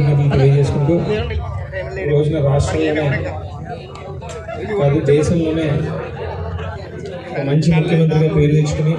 కృతజ్ఞతలు తెలియజేసుకుంటూ రోజున రాష్ట్రంలోనే కాదు దేశంలోనే మంచి ముఖ్యమంత్రిగా పేరు తెచ్చుకుని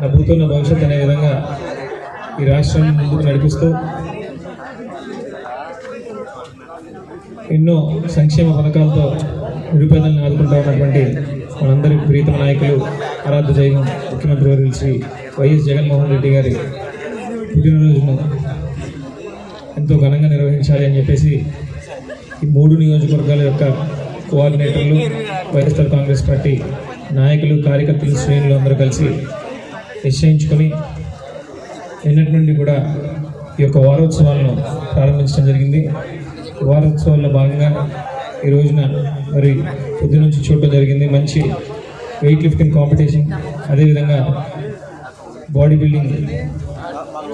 నవ్వుతున్న భవిష్యత్ అనే విధంగా ఈ రాష్ట్రాన్ని ముందుకు నడిపిస్తూ ఎన్నో సంక్షేమ పథకాలతో నిరుపేదలను ఆదుకుంటా ఉన్నటువంటి మనందరి ప్రీతమ నాయకులు ఆరాధ్య జైవం ముఖ్యమంత్రి వర్యులు శ్రీ వైఎస్ జగన్మోహన్ రెడ్డి గారి పుట్టినరోజును ఎంతో ఘనంగా నిర్వహించాలి అని చెప్పేసి ఈ మూడు నియోజకవర్గాల యొక్క కోఆర్డినేటర్లు వైఎస్ఆర్ కాంగ్రెస్ పార్టీ నాయకులు కార్యకర్తలు శ్రేణులు అందరూ కలిసి నిశ్చయించుకొని నిన్నటి నుండి కూడా ఈ యొక్క వారోత్సవాలను ప్రారంభించడం జరిగింది. వారోత్సవాల్లో భాగంగా ఈ రోజున మరి పొద్దు నుంచి చూడటం జరిగింది. మంచి వెయిట్ లిఫ్టింగ్ కాంపిటీషన్ అదేవిధంగా బాడీ బిల్డింగ్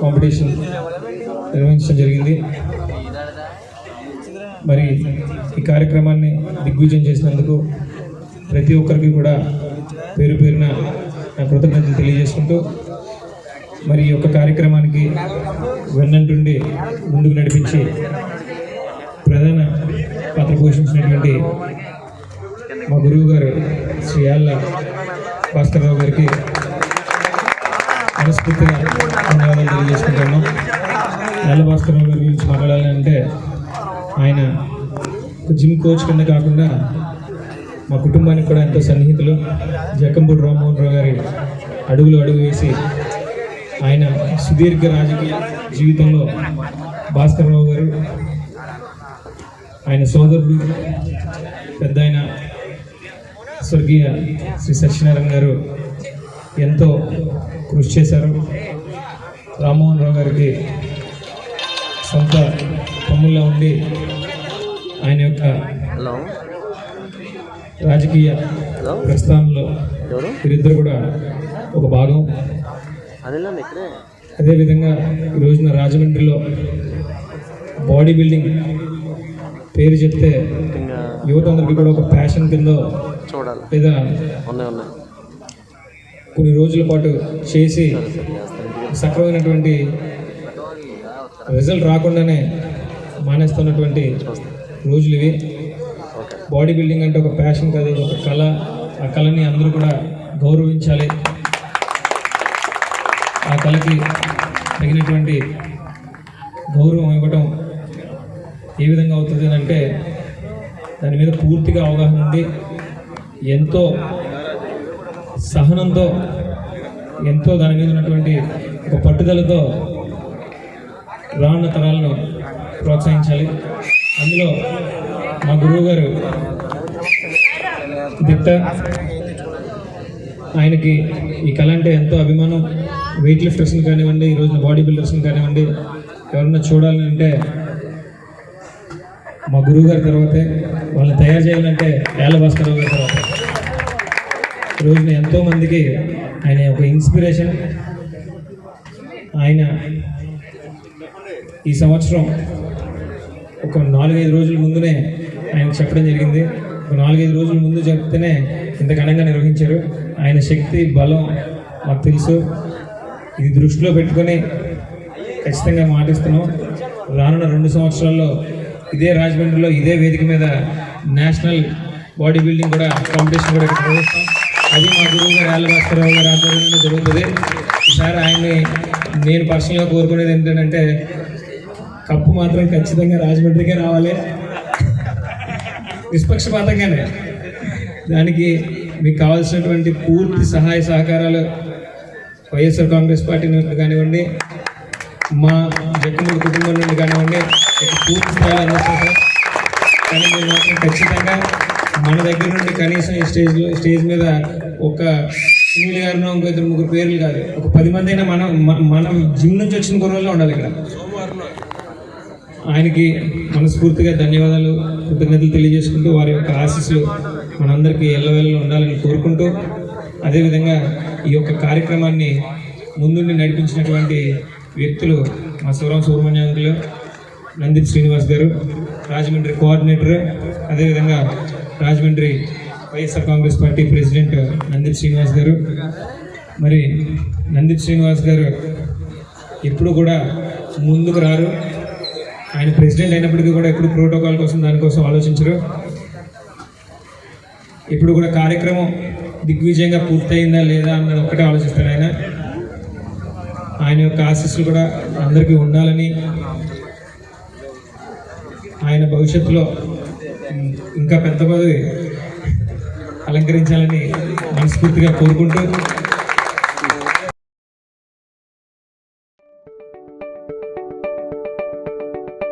కాంపిటీషన్ నిర్వహించడం జరిగింది. మరి ఈ కార్యక్రమాన్ని దిగ్విజయం చేసినందుకు ప్రతి ఒక్కరికి కూడా పేరు పేరున నా కృతజ్ఞతలు తెలియజేసుకుంటూ మరి ఈ యొక్క కార్యక్రమానికి వెన్నంటుండి ముందుకు నడిపించి ప్రధాన పాత్ర పోషించినటువంటి మా గురువు గారు శ్రీ యాళ్ళ భాస్కర్రావు గారికి మనస్ఫూర్తిగా ధన్యవాదాలు తెలియజేసుకుంటున్నాం. నల్ల భాస్కర్రావు గారి గురించి మాట్లాడాలి అంటే ఆయన ఒక జిమ్ కోచ్ కింద కాకుండా మా కుటుంబానికి కూడా ఎంతో సన్నిహితులు. జక్కంపూడి రామ్మోహన్ రావు గారి అడుగులు అడుగు వేసి ఆయన సుదీర్ఘ రాజకీయ జీవితంలో భాస్కర్ రావు గారు ఆయన సోదరుడు పెద్ద ఆయన స్వర్గీయ శ్రీ సత్యనారాయణ గారు ఎంతో కృషి చేశారు. రామ్మోహన్ రావు గారికి సొంత తమ్ముళ్ళ ఉండి ఆయన యొక్క రాజకీయ ప్రస్థానంలో వీరిద్దరు కూడా ఒక భాగం. అదేవిధంగా ఈ రోజున రాజమండ్రిలో బాడీ బిల్డింగ్ పేరు చెప్తే యువత అందరికీ కూడా ఒక ప్యాషన్ కింద చూడాలి. లేదా కొన్ని రోజుల పాటు చేసి సక్రమైనటువంటి రిజల్ట్ రాకుండానే మానేస్తున్నటువంటి రోజులు ఇవి. బాడీ బిల్డింగ్ అంటే ఒక ప్యాషన్ కాదు ఒక కళ. ఆ కళని అందరూ కూడా గౌరవించాలి. ఆ కళకి తగినటువంటి గౌరవం ఇవ్వటం ఏ విధంగా అవుతుంది అని అంటే దాని మీద పూర్తిగా అవగాహన ఉండి ఎంతో సహనంతో ఎంతో దాని మీద ఉన్నటువంటి ఒక పట్టుదలతో రానున్న తరాలను ప్రోత్సహించాలి. అందులో మా గురువు గారు దిట్ట ఆయనకి ఈ కళ అంటే ఎంతో అభిమానం. వెయిట్ లిఫ్టర్స్ని కానివ్వండి ఈ రోజున బాడీ బిల్డర్స్ని కానివ్వండి ఎవరన్నా చూడాలని అంటే మా గురువు గారి తర్వాతే వాళ్ళని తయారు చేయాలంటే ఏళ్ళ భాస్కరరావు గారి తర్వాత. రోజున ఎంతో మందికి ఆయన ఒక ఇన్స్పిరేషన్. ఆయన ఈ సంవత్సరం ఒక నాలుగైదు రోజుల ముందునే ఆయన చెప్పడం జరిగింది. ఒక నాలుగైదు రోజుల ముందు చెప్తేనే ఇంత ఘనంగా నిర్వహించారు. ఆయన శక్తి బలం మాకు తెలుసు. ఇది దృష్టిలో పెట్టుకొని ఖచ్చితంగా మాటిస్తున్నాం. రానున్న రెండు సంవత్సరాల్లో ఇదే రాజమండ్రిలో ఇదే వేదిక మీద నేషనల్ బాడీ బిల్డింగ్ కూడా కాంపిటీషన్ కూడా నిర్వహిస్తాం. అది మా గురువు గారు యాళ్ళ భాస్కరరావు ఆధ్వర్యంలో జరుగుతుంది. ఈసారి ఆయన్ని నేను పర్సనల్గా కోరుకునేది ఏంటంటే కప్పు మాత్రం ఖచ్చితంగా రాజమండ్రికే రావాలి. నిష్పక్షపాతంగానే. దానికి మీకు కావాల్సినటువంటి పూర్తి సహాయ సహకారాలు వైఎస్ఆర్ కాంగ్రెస్ పార్టీ నుండి కానివ్వండి మా జక్కమూడి కుటుంబం నుండి కానివ్వండి పూర్తి స్థాయిలో అందిస్తాం సార్. కానీ మీరు మాత్రం ఖచ్చితంగా మన దగ్గర నుండి కనీసం ఈ స్టేజ్లో స్టేజ్ మీద ఒక సునీల్ గారినో ఇంకో ఇద్దరు ముగ్గురు పేర్లు కాదు. ఒక పది మంది అయినా మనం మనం జిమ్ నుంచి వచ్చిన కుర్రోళ్ళే ఉండాలి ఇక్కడ. ఆయనకి మనస్ఫూర్తిగా ధన్యవాదాలు కృతజ్ఞతలు తెలియజేసుకుంటూ వారి యొక్క ఆశీస్సులు మనందరికీ ఎల్లవేళలో ఉండాలని కోరుకుంటూ అదేవిధంగా ఈ యొక్క కార్యక్రమాన్ని ముందుండి నడిపించినటువంటి వ్యక్తులు మా శివరాం సుబ్రహ్మణ్యంకులు నందిత్ శ్రీనివాస్ గారు రాజమండ్రి కోఆర్డినేటర్ అదేవిధంగా Rajahmundry YSR Congress party president Nandith Srinivas గారు. మరి నందిత్ శ్రీనివాస్ గారు ఎప్పుడు కూడా ముందుకు రారు. ఆయన ప్రెసిడెంట్ అయినప్పటికీ కూడా ఎప్పుడు ప్రోటోకాల్ కోసం దానికోసం ఆలోచించరు. ఇప్పుడు కూడా కార్యక్రమం దిగ్విజయంగా పూర్తయిందా లేదా అన్నది ఒక్కటే ఆలోచిస్తారు ఆయన. ఆయన యొక్క ఆశీస్సులు కూడా అందరికీ ఉండాలని ఆయన భవిష్యత్తులో ఇంకా పెద్ద పదవి అలంకరించాలని మనస్ఫూర్తిగా కోరుకుంటూ